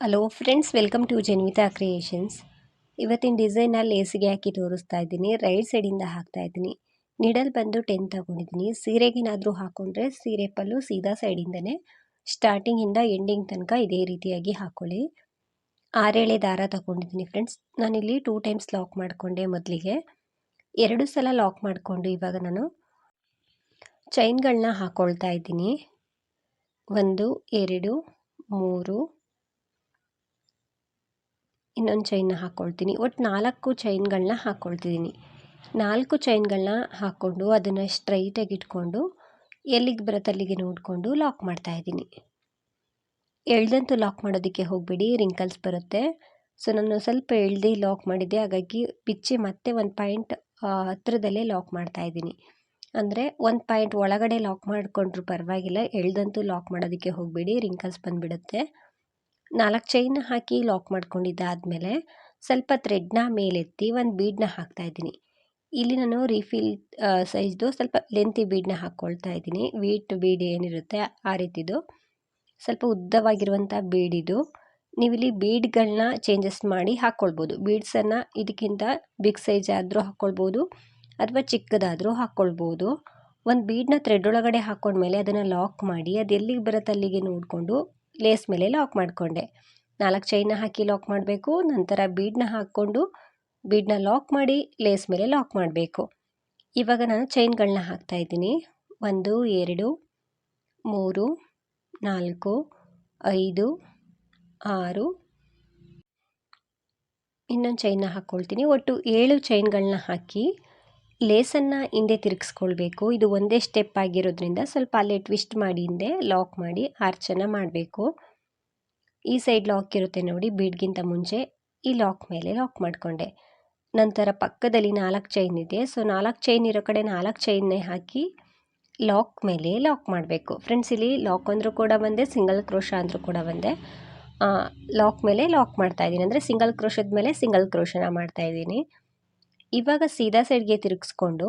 Hello friends welcome to Janvita creations ಇವತ್ತಿನ ಡಿಸೈನ್ನ ಲೇಸಿಗೆ ಹಾಕಿ ತೋರಿಸ್ತಾ ಇದ್ದೀನಿ. ರೈಟ್ ಸೈಡಿಂದ ಹಾಕ್ತಾ ಇದ್ದೀನಿ. ನಿಡಲ್ ಬಂದು ಟೆನ್ ತಗೊಂಡಿದ್ದೀನಿ. ಸೀರೆಗೇನಾದರೂ ಹಾಕ್ಕೊಂಡ್ರೆ ಸೀರೆ ಪಲ್ಲು ಸೀದಾ ಸೈಡಿಂದನೇ ಸ್ಟಾರ್ಟಿಂಗಿಂದ ಎಂಡಿಂಗ್ ತನಕ ಇದೇ ರೀತಿಯಾಗಿ ಹಾಕ್ಕೊಳ್ಳಿ ಆರೇಳೆ ದಾರ ತಗೊಂಡಿದ್ದೀನಿ ಫ್ರೆಂಡ್ಸ್ ನಾನಿಲ್ಲಿ ಟೂ ಟೈಮ್ಸ್ ಲಾಕ್ ಮಾಡಿಕೊಂಡೆ ಮೊದಲಿಗೆ. ಎರಡು ಸಲ ಲಾಕ್ ಮಾಡಿಕೊಂಡು ಇವಾಗ ನಾನು ಚೈನ್ಗಳನ್ನ ಹಾಕ್ಕೊಳ್ತಾ ಇದ್ದೀನಿ. ಒಂದು, ಎರಡು, ಮೂರು ಇನ್ನೊಂದು ಚೈನ್ನ ಹಾಕ್ಕೊಳ್ತೀನಿ ಒಟ್ಟು ನಾಲ್ಕು ಚೈನ್ಗಳನ್ನ ಹಾಕ್ಕೊಳ್ತಿದ್ದೀನಿ ನಾಲ್ಕು ಚೈನ್ಗಳನ್ನ ಹಾಕ್ಕೊಂಡು ಅದನ್ನು ಸ್ಟ್ರೈಟಾಗಿ ಇಟ್ಕೊಂಡು ಎಲ್ಲಿಗೆ ಬರುತ್ತೆ ಅಲ್ಲಿಗೆ ನೋಡಿಕೊಂಡು ಲಾಕ್ ಮಾಡ್ತಾಯಿದ್ದೀನಿ ಎಳ್ದಂತೂ ಲಾಕ್ ಮಾಡೋದಕ್ಕೆ ಹೋಗಬೇಡಿ ರಿಂಕಲ್ಸ್ ಬರುತ್ತೆ. ಸೊ ನಾನು ಸ್ವಲ್ಪ ಎಳ್ದು ಲಾಕ್ ಮಾಡಿದ್ದೆ. ಹಾಗಾಗಿ ಬಿಚ್ಚಿ ಮತ್ತೆ ಒಂದು ಪಾಯಿಂಟ್ ಹತ್ರದಲ್ಲೇ ಲಾಕ್ ಮಾಡ್ತಾಯಿದ್ದೀನಿ ಅಂದರೆ ಒಂದು ಪಾಯಿಂಟ್ ಒಳಗಡೆ ಲಾಕ್ ಮಾಡಿಕೊಂಡ್ರೂ ಪರವಾಗಿಲ್ಲ. ಎಳ್ದಂತೂ ಲಾಕ್ ಮಾಡೋದಕ್ಕೆ ಹೋಗಬೇಡಿ ರಿಂಕಲ್ಸ್ ಬಂದುಬಿಡುತ್ತೆ. ನಾಲ್ಕು ಚೈನ್ ಹಾಕಿ ಲಾಕ್ ಮಾಡ್ಕೊಂಡಿದ್ದಾದಮೇಲೆ ಸ್ವಲ್ಪ ಥ್ರೆಡ್ನ ಮೇಲೆತ್ತಿ ಒಂದು ಬೀಡನ್ನ ಹಾಕ್ತಾಯಿದ್ದೀನಿ ಇಲ್ಲಿ ನಾನು ರೀಫಿಲ್ ಸೈಜ್ದು ಸ್ವಲ್ಪ ಲೆಂತಿ ಬೀಡ್ನ ಹಾಕ್ಕೊಳ್ತಾ ಇದ್ದೀನಿ. ವೀಟ್ ಬೀಡ್ ಏನಿರುತ್ತೆ ಆ ರೀತಿದು. ಸ್ವಲ್ಪ ಉದ್ದವಾಗಿರುವಂಥ ಬೀಡಿದು ನೀವಿಲ್ಲಿ ಬೀಡ್ಗಳನ್ನ ಚೇಂಜಸ್ ಮಾಡಿ ಹಾಕ್ಕೊಳ್ಬೋದು ಬೀಡ್ಸನ್ನು ಇದಕ್ಕಿಂತ ಬಿಗ್ ಸೈಜ್ ಆದರೂ ಹಾಕ್ಕೊಳ್ಬೋದು ಅಥವಾ ಚಿಕ್ಕದಾದರೂ ಹಾಕ್ಕೊಳ್ಬೋದು ಒಂದು ಬೀಡ್ನ ಥ್ರೆಡ್ ಒಳಗಡೆ ಹಾಕ್ಕೊಂಡ್ಮೇಲೆ ಅದನ್ನು ಲಾಕ್ ಮಾಡಿ, ಅದು ಎಲ್ಲಿಗೆ ಬರುತ್ತೆ ಅಲ್ಲಿಗೆ ನೋಡಿಕೊಂಡು ಲೇಸ್ ಮೇಲೆ ಲಾಕ್ ಮಾಡಿಕೊಂಡೆ. ನಾಲ್ಕು ಚೈನ ಹಾಕಿ ಲಾಕ್ ಮಾಡಬೇಕು, ನಂತರ ಬೀಡನ್ನ ಹಾಕ್ಕೊಂಡು ಬೀಡನ್ನ ಲಾಕ್ ಮಾಡಿ ಲೇಸ್ ಮೇಲೆ ಲಾಕ್ ಮಾಡಬೇಕು. ಇವಾಗ ನಾನು ಚೈನ್ಗಳನ್ನ ಹಾಕ್ತಾಯಿದ್ದೀನಿ ಒಂದು, ಎರಡು, ಮೂರು, ನಾಲ್ಕು, ಐದು, ಆರು. ಇನ್ನೊಂದು ಚೈನ್ನ ಹಾಕ್ಕೊಳ್ತೀನಿ. ಒಟ್ಟು ಏಳು ಚೈನ್ಗಳನ್ನ ಹಾಕಿ ಲೇಸನ್ನು ಹಿಂದೆ ತಿರುಗಿಸ್ಕೊಳ್ಬೇಕು. ಇದು ಒಂದೇ ಸ್ಟೆಪ್ ಆಗಿರೋದ್ರಿಂದ ಸ್ವಲ್ಪ ಅಲ್ಲೇ ಟ್ವಿಸ್ಟ್ ಮಾಡಿ ಹಿಂದೆ ಲಾಕ್ ಮಾಡಿ ಆರ್ಚನ್ನು ಮಾಡಬೇಕು. ಈ ಸೈಡ್ ಲಾಕ್ ಇರುತ್ತೆ ನೋಡಿ ಬೀಡ್ಗಿಂತ ಮುಂಚೆ ಈ ಲಾಕ್ ಮೇಲೆ ಲಾಕ್ ಮಾಡಿಕೊಂಡೆ. ನಂತರ ಪಕ್ಕದಲ್ಲಿ ನಾಲ್ಕು ಚೈನ್ ಇದೆ. ಸೊ ನಾಲ್ಕು ಚೈನ್ ಇರೋ ಕಡೆ ನಾಲ್ಕು ಚೈನ್ನೇ ಹಾಕಿ ಲಾಕ್ ಮೇಲೆ ಲಾಕ್ ಮಾಡಬೇಕು. ಫ್ರೆಂಡ್ಸ್ ಇಲ್ಲಿ ಲಾಕ್ ಅಂದರೂ ಕೂಡ ಬಂದೆ ಸಿಂಗಲ್ ಕ್ರೋಶ ಅಂದರೂ ಕೂಡ ಬಂದೆ. ಲಾಕ್ ಮೇಲೆ ಲಾಕ್ ಮಾಡ್ತಾ ಇದ್ದೀನಿ. ಅಂದರೆ ಸಿಂಗಲ್ ಕ್ರೋಶದ ಮೇಲೆ ಸಿಂಗಲ್ ಕ್ರೋಶನ ಮಾಡ್ತಾಯಿದ್ದೀನಿ ಇವಾಗ ಸೀದಾ ಸೈಡ್ಗೆ ತಿರುಗಿಸ್ಕೊಂಡು,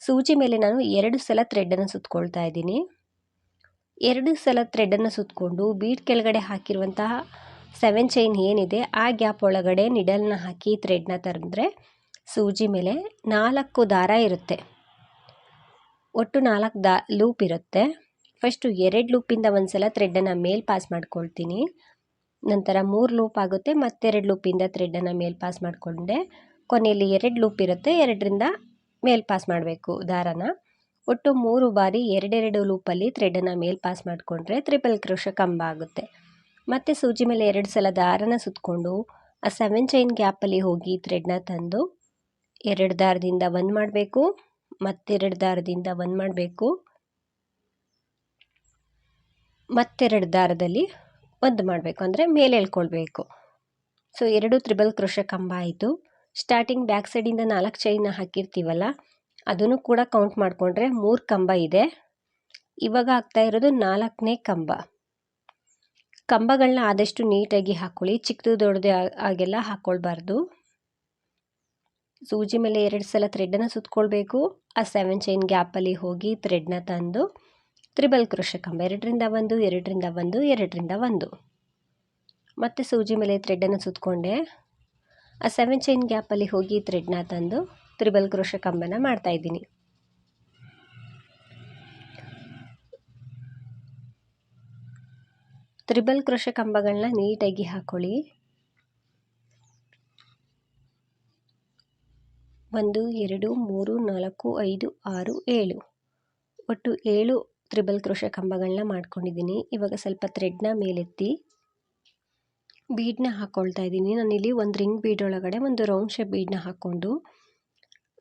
ಸೂಜಿ ಮೇಲೆ ನಾನು ಎರಡು ಸಲ ಥ್ರೆಡ್ಡನ್ನು ಸುತ್ಕೊಳ್ತಾ ಇದ್ದೀನಿ. ಎರಡು ಸಲ ಥ್ರೆಡ್ಡನ್ನು ಸುತ್ತಕೊಂಡು ಬೀಟ್ ಕೆಳಗಡೆ ಹಾಕಿರುವಂತಹ ಸೆವೆನ್ ಚೈನ್ ಏನಿದೆ, ಆ ಗ್ಯಾಪ್ ಒಳಗಡೆ ನಿಡಲ್ನ ಹಾಕಿ ಥ್ರೆಡ್ನ ತಂದರೆ ಸೂಜಿ ಮೇಲೆ ನಾಲ್ಕು ದಾರ ಇರುತ್ತೆ. ಒಟ್ಟು ನಾಲ್ಕು ದಾ ಲೂಪ್ ಇರುತ್ತೆ. ಫಸ್ಟು ಎರಡು ಲೂಪಿಂದ ಒಂದು ಸಲ ಥ್ರೆಡ್ಡನ್ನು ಮೇಲೆ ಪಾಸ್ ಮಾಡ್ಕೊಳ್ತೀನಿ. ನಂತರ ಮೂರು ಲೂಪ್ ಆಗುತ್ತೆ, ಮತ್ತೆರಡು ಲೂಪಿಂದ ಥ್ರೆಡ್ಡನ್ನು ಮೇಲೆ ಪಾಸ್ ಮಾಡಿಕೊಂಡೆ. ಕೊನೆಯಲ್ಲಿ ಎರಡು ಲೂಪ್ ಇರುತ್ತೆ, ಎರಡರಿಂದ ಮೇಲ್ ಪಾಸ್ ಮಾಡಬೇಕು ದಾರನ ಒಟ್ಟು ಮೂರು ಬಾರಿ ಎರಡೆರಡು ಲೂಪಲ್ಲಿ ಥ್ರೆಡನ್ನು ಮೇಲ್ ಪಾಸ್ ಮಾಡಿಕೊಂಡ್ರೆ ತ್ರಿಪಲ್ ಕ್ರೋಶ ಕಂಬ ಆಗುತ್ತೆ. ಮತ್ತು ಸೂಜಿ ಮೇಲೆ ಎರಡು ಸಲ ದಾರನ ಸುತ್ತಕೊಂಡು ಆ ಸೆವೆನ್ ಚೈನ್ ಗ್ಯಾಪಲ್ಲಿ ಹೋಗಿ ಥ್ರೆಡ್ನ ತಂದು ಎರಡು ದಾರದಿಂದ ಒಂದು ಮಾಡಬೇಕು, ಮತ್ತೆರಡು ದಾರದಿಂದ ಒಂದು ಮಾಡಬೇಕು, ಮತ್ತೆರಡು ದಾರದಲ್ಲಿ ಒಂದು ಮಾಡಬೇಕು. ಅಂದರೆ ಮೇಲೆ ಎಳ್ಕೊಳ್ಬೇಕು. ಸೊ ಎರಡು ತ್ರಿಬಲ್ ಕ್ರೋಶ ಕಂಬ ಆಯಿತು. ಸ್ಟಾರ್ಟಿಂಗ್ ಬ್ಯಾಕ್ ಸೈಡಿಂದ ನಾಲ್ಕು ಚೈನ ಹಾಕಿರ್ತೀವಲ್ಲ, ಅದನ್ನು ಕೂಡ ಕೌಂಟ್ ಮಾಡಿಕೊಂಡ್ರೆ ಮೂರು ಕಂಬ ಇದೆ. ಇವಾಗ ಆಗ್ತಾ ಇರೋದು ನಾಲ್ಕನೇ ಕಂಬ. ಕಂಬಗಳನ್ನ ಆದಷ್ಟು ನೀಟಾಗಿ ಹಾಕ್ಕೊಳ್ಳಿ ಚಿಕ್ಕದು ದೊಡ್ಡದು ಆಗೆಲ್ಲ ಹಾಕ್ಕೊಳ್ಬಾರ್ದು ಸೂಜಿ ಮೇಲೆ ಎರಡು ಸಲ ಥ್ರೆಡ್ಡನ್ನು ಸುತ್ಕೊಳ್ಬೇಕು. ಆ ಸೆವೆನ್ ಚೈನ್ ಗ್ಯಾಪಲ್ಲಿ ಹೋಗಿ ಥ್ರೆಡ್ನ ತಂದು, ತ್ರಿಬಲ್ ಕೃಷ ಕಂಬ ಎರಡರಿಂದ ಒಂದು ಎರಡರಿಂದ ಒಂದು ಎರಡರಿಂದ ಒಂದು. ಮತ್ತು ಸೂಜಿ ಮೇಲೆ ಥ್ರೆಡ್ಡನ್ನು ಸುತ್ತಕೊಂಡೆ ಆ ಸೆವೆನ್ ಚೈನ್ ಗ್ಯಾಪಲ್ಲಿ ಹೋಗಿ ಥ್ರೆಡ್ನ ತಂದು ತ್ರಿಬಲ್ ಕ್ರೋಶ ಕಂಬನ ಮಾಡ್ತಾಯಿದ್ದೀನಿ ತ್ರಿಬಲ್ ಕ್ರೋಶ ಕಂಬಗಳನ್ನ ನೀಟಾಗಿ ಹಾಕೊಳ್ಳಿ. ಒಂದು, ಎರಡು, ಮೂರು, ನಾಲ್ಕು, ಐದು, ಆರು, ಏಳು. ಒಟ್ಟು ಏಳು ತ್ರಿಬಲ್ ಕ್ರೋಶ ಕಂಬಗಳನ್ನ ಮಾಡ್ಕೊಂಡಿದ್ದೀನಿ. ಇವಾಗ ಸ್ವಲ್ಪ ಥ್ರೆಡ್ನ ಮೇಲೆತ್ತಿ ಬೀಡನ್ನ ಹಾಕ್ಕೊಳ್ತಾ ಇದ್ದೀನಿ. ನಾನಿಲ್ಲಿ ಒಂದು ರಿಂಗ್ ಬೀಡ್ ಒಳಗಡೆ ಒಂದು ರೌಂಡ್ ಶೇಪ್ ಬೀಡನ್ನ ಹಾಕ್ಕೊಂಡು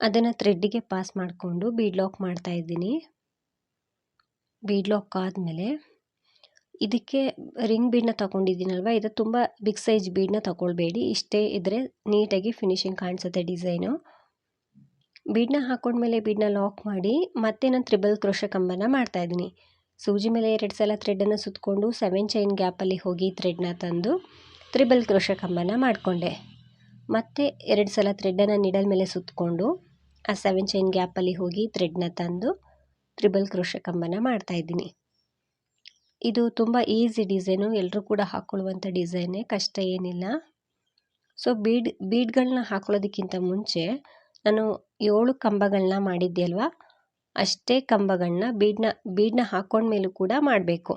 ಅದನ್ನು ಥ್ರೆಡ್ಡಿಗೆ ಪಾಸ್ ಮಾಡಿಕೊಂಡು ಬೀಡ್ ಲಾಕ್ ಮಾಡ್ತಾ ಇದ್ದೀನಿ. ಬೀಡ್ ಲಾಕ್ ಆದಮೇಲೆ ಇದಕ್ಕೆ ರಿಂಗ್ ಬೀಡನ್ನ ತೊಗೊಂಡಿದ್ದೀನಲ್ವ? ಇದು ತುಂಬ ಬಿಗ್ ಸೈಜ್ ಬೀಡನ್ನ ತಗೊಳ್ಬೇಡಿ. ಇಷ್ಟೇ ಇದ್ದರೆ ನೀಟಾಗಿ ಫಿನಿಶಿಂಗ್ ಕಾಣಿಸುತ್ತೆ ಡಿಸೈನು. ಬೀಡನ್ನ ಹಾಕ್ಕೊಂಡ್ಮೇಲೆ ಬೀಡನ್ನ ಲಾಕ್ ಮಾಡಿ ಮತ್ತೆ ನಾನು ತ್ರಿಬಲ್ ಕ್ರೋಶ ಕಂಬನ ಮಾಡ್ತಾಯಿದ್ದೀನಿ ಸೂಜಿ ಮೇಲೆ ಎರಡು ಸಲ ಥ್ರೆಡನ್ನು ಸುತ್ತಕೊಂಡು ಸೆವೆನ್ ಚೈನ್ ಗ್ಯಾಪಲ್ಲಿ ಹೋಗಿ ಥ್ರೆಡ್ನ ತಂದು ತ್ರಿಬಲ್ ಕ್ರೋಶ ಕಂಬನ ಮಾಡಿಕೊಂಡೆ. ಮತ್ತೆ ಎರಡು ಸಲ ಥ್ರೆಡ್ಡನ್ನು ನಿಡಲ್ ಮೇಲೆ ಸುತ್ತಕೊಂಡು ಆ ಸೆವೆನ್ ಚೈನ್ ಗ್ಯಾಪಲ್ಲಿ ಹೋಗಿ ಥ್ರೆಡ್ನ ತಂದು ತ್ರಿಬಲ್ ಕ್ರೋಶ ಕಂಬನ ಮಾಡ್ತಾಯಿದ್ದೀನಿ ಇದು ತುಂಬ ಈಸಿ ಡಿಸೈನು ಎಲ್ಲರೂ ಕೂಡ ಹಾಕ್ಕೊಳ್ಳುವಂಥ ಡಿಸೈನೇ ಕಷ್ಟ ಏನಿಲ್ಲ. ಸೊ ಬೀಡ್ ಬೀಡ್ಗಳನ್ನ ಹಾಕೊಳ್ಳೋದಕ್ಕಿಂತ ಮುಂಚೆ ನಾನು ಏಳು ಕಂಬಗಳನ್ನ ಮಾಡಿದ್ದೆ ಅಲ್ವಾ? ಅಷ್ಟೇ ಕಂಬಗಳನ್ನ ಬೀಡ್ನ ಬೀಡನ್ನ ಹಾಕ್ಕೊಂಡ್ಮೇಲೂ ಕೂಡ ಮಾಡಬೇಕು.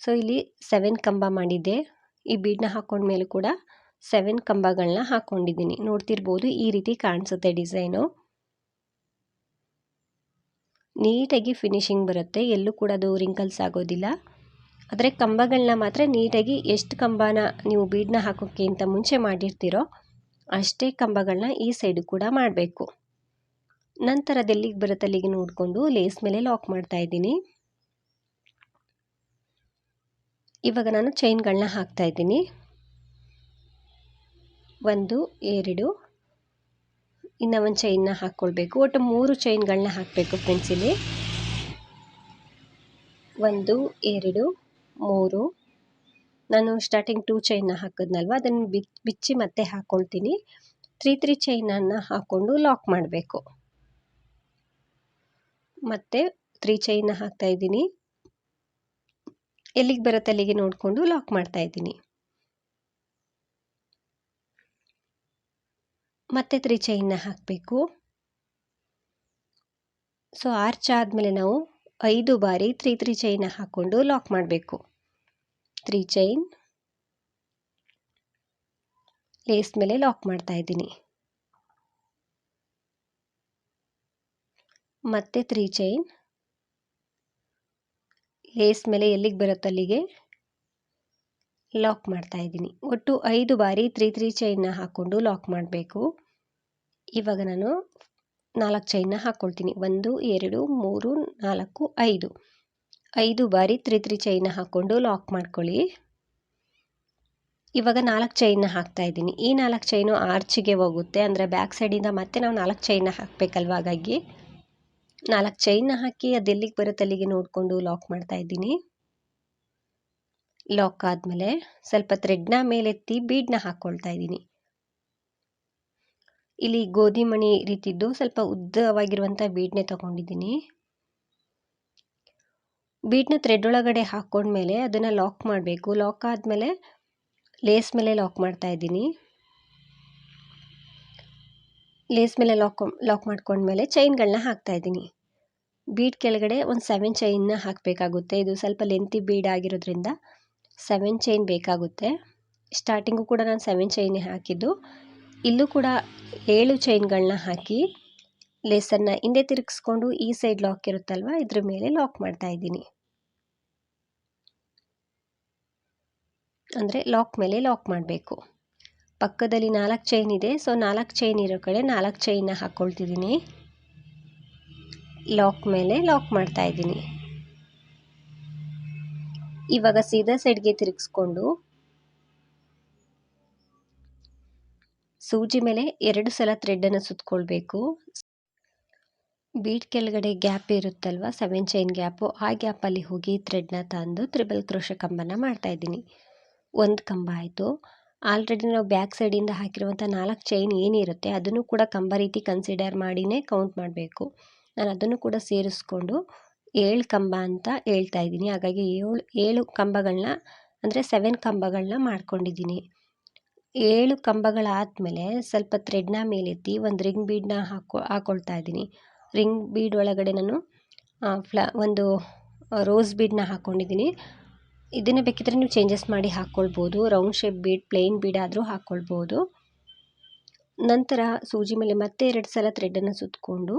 ಸೊ ಇಲ್ಲಿ ಸೆವೆನ್ ಕಂಬ ಮಾಡಿದ್ದೆ. ಈ ಬೀಡ್ನ ಹಾಕೊಂಡ ಮೇಲೆ ಕೂಡ ಸೆವೆನ್ ಕಂಬಗಳನ್ನ ಹಾಕ್ಕೊಂಡಿದ್ದೀನಿ ನೋಡ್ತಿರ್ಬೋದು ಈ ರೀತಿ ಕಾಣಿಸುತ್ತೆ ಡಿಸೈನು. ನೀಟಾಗಿ ಫಿನಿಶಿಂಗ್ ಬರುತ್ತೆ. ಎಲ್ಲೂ ಕೂಡ ಅದು ರಿಂಕಲ್ಸ್ ಆಗೋದಿಲ್ಲ. ಆದರೆ ಕಂಬಗಳನ್ನ ಮಾತ್ರ ನೀಟಾಗಿ ಎಷ್ಟು ಕಂಬನ ನೀವು ಬೀಡ್ನ ಹಾಕೋಕ್ಕೆ ಅಂತ ಮುಂಚೆ ಮಾಡಿರ್ತೀರೋ ಅಷ್ಟೇ ಕಂಬಗಳನ್ನ ಈ ಸೈಡು ಕೂಡ ಮಾಡಬೇಕು. ನಂತರ ಅದೆಲ್ಲಿಗೆ ಬರುತ್ತೆ ಅಲ್ಲಿಗೆ ನೋಡಿಕೊಂಡು ಲೇಸ್ ಮೇಲೆ ಲಾಕ್ ಮಾಡ್ತಾ ಇದ್ದೀನಿ. ಇವಾಗ ನಾನು ಚೈನ್ಗಳನ್ನ ಹಾಕ್ತಾ ಇದ್ದೀನಿ. ಒಂದು, ಎರಡು, ಇನ್ನು ಒಂದು ಚೈನ್ನ ಹಾಕ್ಕೊಳ್ಬೇಕು ಒಟ್ಟು ಮೂರು ಚೈನ್ಗಳನ್ನ ಹಾಕಬೇಕು ಫ್ರೆಂಡ್ಸ್ ಇಲ್ಲಿ. ಒಂದು, ಎರಡು, ಮೂರು. ನಾನು ಸ್ಟಾರ್ಟಿಂಗ್ ಟೂ ಚೈನ್ನ ಹಾಕಿದ್ನಲ್ವ? ಅದನ್ನು ಬಿಚ್ಚಿ ಮತ್ತೆ ಹಾಕ್ಕೊಳ್ತೀನಿ ತ್ರೀ ತ್ರೀ ಚೈನನ್ನು ಹಾಕ್ಕೊಂಡು ಲಾಕ್ ಮಾಡಬೇಕು. ಮತ್ತೆ ತ್ರೀ ಚೈನ್ನ ಹಾಕ್ತಾ ಇದ್ದೀನಿ. ಎಲ್ಲಿಗೆ ಬರುತ್ತೆ ಅಲ್ಲಿಗೆ ನೋಡಿಕೊಂಡು ಲಾಕ್ ಮಾಡ್ತಾ ಇದ್ದೀನಿ. ಮತ್ತೆ ತ್ರೀ ಚೈನ್ನ ಹಾಕಬೇಕು. ಸೊ ಆರ್ಚ್ ಆದಮೇಲೆ ನಾವು ಐದು ಬಾರಿ ತ್ರೀ ತ್ರೀ ಚೈನ್ನ ಹಾಕ್ಕೊಂಡು ಲಾಕ್ ಮಾಡಬೇಕು. ತ್ರೀ ಚೈನ್ ಲೇಸ್ ಮೇಲೆ ಲಾಕ್ ಮಾಡ್ತಾ ಇದ್ದೀನಿ. ಮತ್ತೆ ತ್ರೀ ಚೈನ್ ಲೇಸ್ ಮೇಲೆ ಎಲ್ಲಿಗೆ ಬರುತ್ತೆ ಅಲ್ಲಿಗೆ ಲಾಕ್ ಮಾಡ್ತಾ ಇದ್ದೀನಿ. ಒಟ್ಟು ಐದು ಬಾರಿ ತ್ರೀ ತ್ರೀ ಚೈನ್ನ ಹಾಕ್ಕೊಂಡು ಲಾಕ್ ಮಾಡಬೇಕು. ಇವಾಗ ನಾನು ನಾಲ್ಕು ಚೈನ್ನ ಹಾಕ್ಕೊಳ್ತೀನಿ ಒಂದು, ಎರಡು, ಮೂರು, ನಾಲ್ಕು, ಐದು. ಐದು ಬಾರಿ ತ್ರೀ ತ್ರೀ ಚೈನ್ನ ಹಾಕ್ಕೊಂಡು ಲಾಕ್ ಮಾಡ್ಕೊಳ್ಳಿ. ಇವಾಗ ನಾಲ್ಕು ಚೈನ್ನ ಹಾಕ್ತಾ ಇದ್ದೀನಿ. ಈ ನಾಲ್ಕು ಚೈನು ಆರ್ಚಿಗೆ ಹೋಗುತ್ತೆ. ಅಂದರೆ ಬ್ಯಾಕ್ ಸೈಡಿಂದ ಮತ್ತೆ ನಾವು ನಾಲ್ಕು ಚೈನ್ನ ಹಾಕಬೇಕಲ್ವ ಹಾಗಾಗಿ. ನಾಲ್ಕು ಚೈನ್ನ ಹಾಕಿ ಅದೆಲ್ಲಿಗೆ ಬರುತ್ತೆ ಅಲ್ಲಿಗೆ ನೋಡಿಕೊಂಡು ಲಾಕ್ ಮಾಡ್ತಾ ಇದ್ದೀನಿ. ಲಾಕ್ ಆದಮೇಲೆ ಸ್ವಲ್ಪ ಥ್ರೆಡ್ನ ಮೇಲೆತ್ತಿ ಬೀಡನ್ನ ಹಾಕ್ಕೊಳ್ತಾ ಇದ್ದೀನಿ. ಇಲ್ಲಿ ಗೋಧಿ ಮಣಿ ರೀತಿದ್ದು ಸ್ವಲ್ಪ ಉದ್ದವಾಗಿರುವಂಥ ಬೀಡ್ನೇ ತಗೊಂಡಿದ್ದೀನಿ. ಬೀಡ್ನ ಥ್ರೆಡ್ ಒಳಗಡೆ ಹಾಕ್ಕೊಂಡ್ಮೇಲೆ ಅದನ್ನು ಲಾಕ್ ಮಾಡಬೇಕು. ಲಾಕ್ ಆದಮೇಲೆ ಲೇಸ್ ಮೇಲೆ ಲಾಕ್ ಮಾಡ್ತಾ ಇದ್ದೀನಿ. ಲೇಸ್ ಮೇಲೆ ಲಾಕ್ ಲಾಕ್ ಮಾಡ್ಕೊಂಡ್ಮೇಲೆ ಚೈನ್ಗಳನ್ನ ಹಾಕ್ತಾ ಇದ್ದೀನಿ. ಬೀಡ್ ಕೆಳಗಡೆ ಒಂದು ಸೆವೆನ್ ಚೈನ್ನ ಹಾಕಬೇಕಾಗುತ್ತೆ. ಇದು ಸ್ವಲ್ಪ ಲೆಂತಿ ಬೀಡ್ ಆಗಿರೋದ್ರಿಂದ ಸೆವೆನ್ ಚೈನ್ ಬೇಕಾಗುತ್ತೆ. ಸ್ಟಾರ್ಟಿಂಗು ಕೂಡ ನಾನು ಸೆವೆನ್ ಚೈನೇ ಹಾಕಿದ್ದು. ಇಲ್ಲೂ ಕೂಡ ಏಳು ಚೈನ್ಗಳನ್ನ ಹಾಕಿ ಲೇಸನ್ನ ಹಿಂದೆ ತಿರುಗಿಸ್ಕೊಂಡು ಈ ಸೈಡ್ ಲಾಕ್ ಇರುತ್ತಲ್ವ? ಇದ್ರ ಮೇಲೆ ಲಾಕ್ ಮಾಡ್ತಾ ಇದ್ದೀನಿ. ಅಂದರೆ ಲಾಕ್ ಮೇಲೆ ಲಾಕ್ ಮಾಡಬೇಕು. ಪಕ್ಕದಲ್ಲಿ ನಾಲ್ಕು ಚೈನ್ ಇದೆ. ಸೊ ನಾಲ್ಕು ಚೈನ್ ಇರೋ ಕಡೆ ನಾಲ್ಕು ಚೈನ್ನ ಹಾಕ್ಕೊಳ್ತಿದ್ದೀನಿ ಲಾಕ್ ಮೇಲೆ ಲಾಕ್ ಮಾಡ್ತಾ ಇದ್ದೀನಿ. ಇವಾಗ ಸೀದಾ ಸೈಡ್ಗೆ ತಿರುಗಿಸ್ಕೊಂಡು ಸೂಜಿ ಮೇಲೆ ಎರಡು ಸಲ ಥ್ರೆಡ್ಡನ್ನು ಸುತ್ಕೊಳ್ಬೇಕು. ಬೀಟ್ ಕೆಳಗಡೆ ಗ್ಯಾಪ್ ಇರುತ್ತಲ್ವ ಸೆವೆನ್ ಚೈನ್ ಗ್ಯಾಪು ಆ ಗ್ಯಾಪಲ್ಲಿ ಹೋಗಿ ಥ್ರೆಡ್ನ ತಂದು ತ್ರಿಬಲ್ ಕ್ರೋಶ ಕಂಬನ ಮಾಡ್ತಾಯಿದ್ದೀನಿ ಒಂದು ಕಂಬ ಆಯಿತು. ಆಲ್ರೆಡಿ ನಾವು ಬ್ಯಾಕ್ ಸೈಡಿಂದ ಹಾಕಿರುವಂಥ ನಾಲ್ಕು ಚೈನ್ ಏನಿರುತ್ತೆ, ಅದನ್ನು ಕೂಡ ಕಂಬ ರೀತಿ ಕನ್ಸಿಡರ್ ಮಾಡಿನೇ ಕೌಂಟ್ ಮಾಡಬೇಕು. ನಾನು ಅದನ್ನು ಕೂಡ ಸೇರಿಸ್ಕೊಂಡು ಏಳು ಕಂಬ ಅಂತ ಹೇಳ್ತಾ ಇದ್ದೀನಿ. ಹಾಗಾಗಿ ಏಳು ಏಳು ಕಂಬಗಳನ್ನ ಅಂದರೆ ಸೆವೆನ್ ಕಂಬಗಳನ್ನ ಮಾಡ್ಕೊಂಡಿದ್ದೀನಿ. ಏಳು ಕಂಬಗಳಾದಮೇಲೆ ಸ್ವಲ್ಪ ಥ್ರೆಡ್ನ ಮೇಲೆತ್ತಿ ಒಂದು ರಿಂಗ್ ಬೀಡನ್ನ ಹಾಕೊ ಹಾಕ್ಕೊಳ್ತಾ ಇದ್ದೀನಿ. ರಿಂಗ್ ಬೀಡ್ ಒಳಗಡೆ ನಾನು ಫ್ಲ, ಒಂದು ರೋಸ್ ಬೀಡನ್ನ ಹಾಕ್ಕೊಂಡಿದ್ದೀನಿ ಇದನ್ನು ಬೇಕಿದ್ರೆ ನೀವು ಚೇಂಜಸ್ ಮಾಡಿ ಹಾಕ್ಕೊಳ್ಬೋದು round shape bead plain bead ಆದರೂ ಹಾಕ್ಕೊಳ್ಬೋದು ನಂತರ ಸೂಜಿ ಮೇಲೆ ಮತ್ತೆ ಎರಡು ಸಲ ಥ್ರೆಡನ್ನು ಸುತ್ತಕೊಂಡು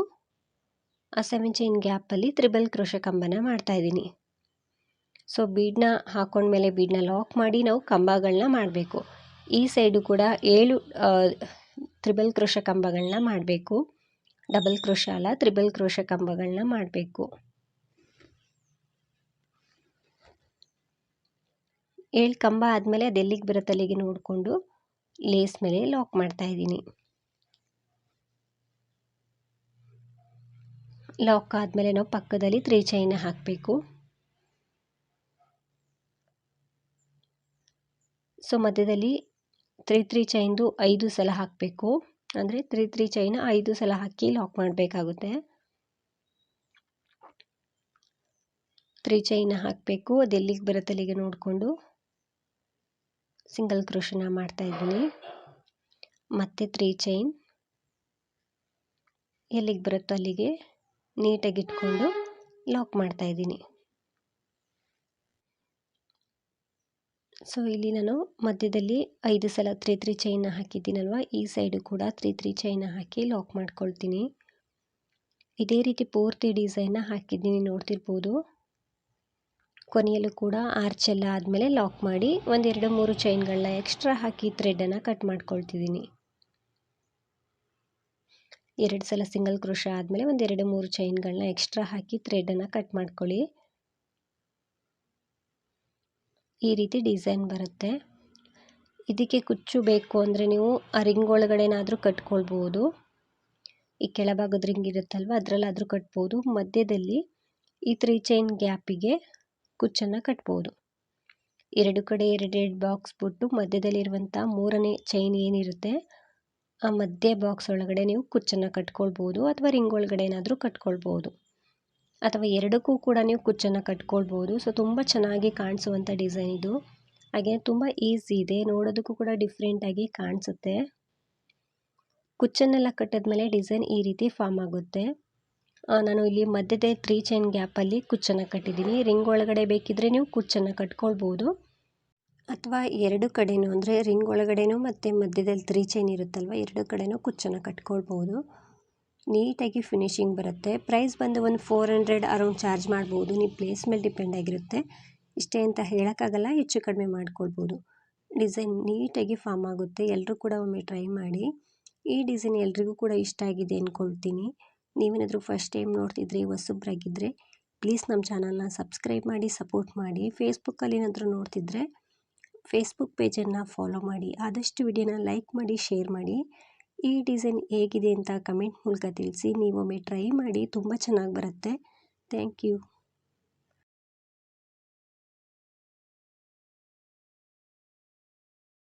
ಆ ಸೆವೆನ್ ಚೈನ್ ಗ್ಯಾಪಲ್ಲಿ ತ್ರಿಬಲ್ ಕ್ರೋಶ ಕಂಬನ ಮಾಡ್ತಾಯಿದ್ದೀನಿ ಸೊ ಬೀಡನ್ನ ಹಾಕೊಂಡ್ಮೇಲೆ ಬೀಡನ್ನ ಲಾಕ್ ಮಾಡಿ ನಾವು ಕಂಬಗಳನ್ನ ಮಾಡಬೇಕು. ಈ ಸೈಡು ಕೂಡ ಏಳು ತ್ರಿಬಲ್ ಕ್ರೋಶ ಕಂಬಗಳನ್ನ ಮಾಡಬೇಕು. ಡಬಲ್ ಕ್ರೋಶ ಅಲ್ಲ, ತ್ರಿಬಲ್ ಕ್ರೋಶ ಕಂಬಗಳನ್ನ ಮಾಡಬೇಕು. ಏಳು ಕಂಬ ಆದಮೇಲೆ ಅದೆಲ್ಲಿಗೆ ಬರುತ್ತೆ ಅಲ್ಲಿಗೆ ನೋಡಿಕೊಂಡು ಲೇಸ್ ಮೇಲೆ ಲಾಕ್ ಮಾಡ್ತಾ ಇದ್ದೀನಿ. ಲಾಕ್ ಆದಮೇಲೆ ನಾವು ಪಕ್ಕದಲ್ಲಿ ತ್ರೀ ಚೈನ ಹಾಕಬೇಕು. ಸೊ ಮಧ್ಯದಲ್ಲಿ ತ್ರೀ ತ್ರೀ ಚೈನ್ದು ಐದು ಸಲ ಹಾಕಬೇಕು. ಅಂದರೆ ತ್ರೀ ತ್ರೀ ಚೈನ ಐದು ಸಲ ಹಾಕಿ ಲಾಕ್ ಮಾಡಬೇಕಾಗುತ್ತೆ. ತ್ರೀ ಚೈನ್ ಹಾಕಬೇಕು. ಅದೆಲ್ಲಿಗೆ ಬರುತ್ತೆ ಅಲ್ಲಿಗೆ ನೋಡಿಕೊಂಡು. ಸಿಂಗಲ್ ಕ್ರೋಶನ ಮಾಡ್ತಾಯಿದ್ದೀನಿ ಮತ್ತೆ ತ್ರೀ ಚೈನ್ ಎಲ್ಲಿಗೆ ಬರುತ್ತೋ ಅಲ್ಲಿಗೆ. ನೀಟಾಗಿ ಇಟ್ಕೊಂಡು ಲಾಕ್ ಮಾಡ್ತಾಯಿದ್ದೀನಿ ಸೊ ಇಲ್ಲಿ ನಾನು ಮಧ್ಯದಲ್ಲಿ ಐದು ಸಲ ತ್ರೀ ತ್ರೀ ಚೈನ ಹಾಕಿದ್ದೀನಲ್ವ? ಈ ಸೈಡು ಕೂಡ ತ್ರೀ ತ್ರೀ ಚೈನ ಹಾಕಿ ಲಾಕ್ ಮಾಡ್ಕೊಳ್ತೀನಿ. ಇದೇ ರೀತಿ ಪೂರ್ತಿ ಡಿಸೈನ್ನ ಹಾಕಿದ್ದೀನಿ ನೋಡ್ತಿರ್ಬೋದು. ಕೊನೆಯಲ್ಲೂ ಕೂಡ ಆರ್ಚೆಲ್ಲ ಆದಮೇಲೆ ಲಾಕ್ ಮಾಡಿ ಒಂದೆರಡು ಮೂರು ಚೈನ್ಗಳನ್ನ ಎಕ್ಸ್ಟ್ರಾ ಹಾಕಿ ಥ್ರೆಡನ್ನು ಕಟ್ ಮಾಡ್ಕೊಳ್ತಿದ್ದೀನಿ. ಎರಡು ಸಲ ಸಿಂಗಲ್ ಕ್ರೋಶ ಆದಮೇಲೆ ಒಂದೆರಡು ಮೂರು ಚೈನ್ಗಳನ್ನ ಎಕ್ಸ್ಟ್ರಾ ಹಾಕಿ ಥ್ರೆಡನ್ನು ಕಟ್ ಮಾಡ್ಕೊಳ್ಳಿ. ಈ ರೀತಿ ಡಿಸೈನ್ ಬರುತ್ತೆ. ಇದಕ್ಕೆ ಕುಚ್ಚು ಬೇಕು ಅಂದರೆ ನೀವು ಆ ರಿಂಗ್ ಒಳಗಡೆನಾದರೂ ಕಟ್ಕೊಳ್ಬೋದು. ಈ ಕೆಳಭಾಗದ ರಿಂಗ್ ಇರುತ್ತಲ್ವ, ಅದರಲ್ಲಾದರೂ ಕಟ್ಬೋದು. ಮಧ್ಯದಲ್ಲಿ ಈ ತ್ರೀ ಚೈನ್ ಗ್ಯಾಪಿಗೆ ಕುಚ್ಚನ್ನು ಕಟ್ಬೋದು. ಎರಡು ಕಡೆ ಎರಡೆರಡು ಬಾಕ್ಸ್ ಬಿಟ್ಟು ಮಧ್ಯದಲ್ಲಿರುವಂಥ ಮೂರನೇ ಚೈನ್ ಏನಿರುತ್ತೆ ಆ ಮಧ್ಯ ಬಾಕ್ಸ್ ಒಳಗಡೆ ನೀವು ಕುಚ್ಚನ್ನು ಕಟ್ಕೊಳ್ಬೋದು ಅಥವಾ ರಿಂಗ್ ಒಳಗಡೆ ಏನಾದರೂ ಕಟ್ಕೊಳ್ಬೋದು. ಅಥವಾ ಎರಡಕ್ಕೂ ಕೂಡ ನೀವು ಕುಚ್ಚನ್ನು ಕಟ್ಕೊಳ್ಬೋದು. ಸೊ ತುಂಬ ಚೆನ್ನಾಗಿ ಕಾಣಿಸುವಂಥ ಡಿಸೈನ್ ಇದು. ಹಾಗೆ ತುಂಬ ಈಸಿ ಇದೆ. ನೋಡೋದಕ್ಕೂ ಕೂಡ ಡಿಫ್ರೆಂಟಾಗಿ ಕಾಣಿಸುತ್ತೆ. ಕುಚ್ಚನ್ನೆಲ್ಲ ಕಟ್ಟಿದ್ಮೇಲೆ ಡಿಸೈನ್ ಈ ರೀತಿ ಫಾರ್ಮ್ ಆಗುತ್ತೆ. ನಾನು ಇಲ್ಲಿ ಮಧ್ಯದ ತ್ರೀ ಚೈನ್ ಗ್ಯಾಪಲ್ಲಿ ಕುಚ್ಚನ್ನು ಕಟ್ಟಿದ್ದೀನಿ. ರಿಂಗ್ ಒಳಗಡೆ ಬೇಕಿದ್ದರೆ ನೀವು ಕುಚ್ಚನ್ನು ಕಟ್ಕೊಳ್ಬೋದು. ಅಥವಾ ಎರಡು ಕಡೆಯೂ ಅಂದರೆ ರಿಂಗ್ ಒಳಗಡೆನೂ ಮತ್ತು ಮಧ್ಯದಲ್ಲಿ ತ್ರೀ ಚೈನ್ ಇರುತ್ತಲ್ವ, ಎರಡು ಕಡೆಯೂ ಕುಚ್ಚನ್ನು ಕಟ್ಕೊಳ್ಬೋದು. ನೀಟಾಗಿ ಫಿನಿಶಿಂಗ್ ಬರುತ್ತೆ. ಪ್ರೈಸ್ ಬಂದು ಒಂದು ಫೋರ್ ಹಂಡ್ರೆಡ್ ಅರೌಂಡ್ ಚಾರ್ಜ್ ಮಾಡ್ಬೋದು. ನೀವು ಪ್ಲೇಸ್ ಮೇಲೆ ಡಿಪೆಂಡ್ ಆಗಿರುತ್ತೆ. ಇಷ್ಟೇ ಅಂತ ಹೇಳೋಕ್ಕಾಗಲ್ಲ, ಹೆಚ್ಚು ಕಡಿಮೆ ಮಾಡ್ಕೊಳ್ಬೋದು. ಡಿಸೈನ್ ನೀಟಾಗಿ ಫಾರ್ಮ್ ಆಗುತ್ತೆ. ಎಲ್ಲರೂ ಕೂಡ ಒಮ್ಮೆ ಟ್ರೈ ಮಾಡಿ. ಈ ಡಿಸೈನ್ ಎಲ್ರಿಗೂ ಕೂಡ ಇಷ್ಟ ಆಗಿದೆ ಅಂದ್ಕೊಳ್ತೀನಿ ನೀವೇನಾದರೂ ಫಸ್ಟ್ ಟೈಮ್ ನೋಡ್ತಿದ್ರೆ ಹೊಸಬ್ರಾಗಿದ್ದರೆ ಪ್ಲೀಸ್ ನಮ್ಮ ಚಾನಲ್ನ ಸಬ್ಸ್ಕ್ರೈಬ್ ಮಾಡಿ ಸಪೋರ್ಟ್ ಮಾಡಿ. ಫೇಸ್ಬುಕ್ಕಲ್ಲಿ ಏನಾದರೂ ನೋಡ್ತಿದ್ರೆ ಫೇಸ್ಬುಕ್ ಪೇಜನ್ನು ಫಾಲೋ ಮಾಡಿ, ಆದಷ್ಟು ವಿಡಿಯೋನ ಲೈಕ್ ಮಾಡಿ ಶೇರ್ ಮಾಡಿ. ಈ ಡಿಸೈನ್ ಹೇಗಿದೆ ಅಂತ ಕಮೆಂಟ್ ಮೂಲಕ ತಿಳಿಸಿ, ನೀವೊಮ್ಮೆ ಟ್ರೈ ಮಾಡಿ, ತುಂಬ ಚೆನ್ನಾಗಿ ಬರುತ್ತೆ. Thank you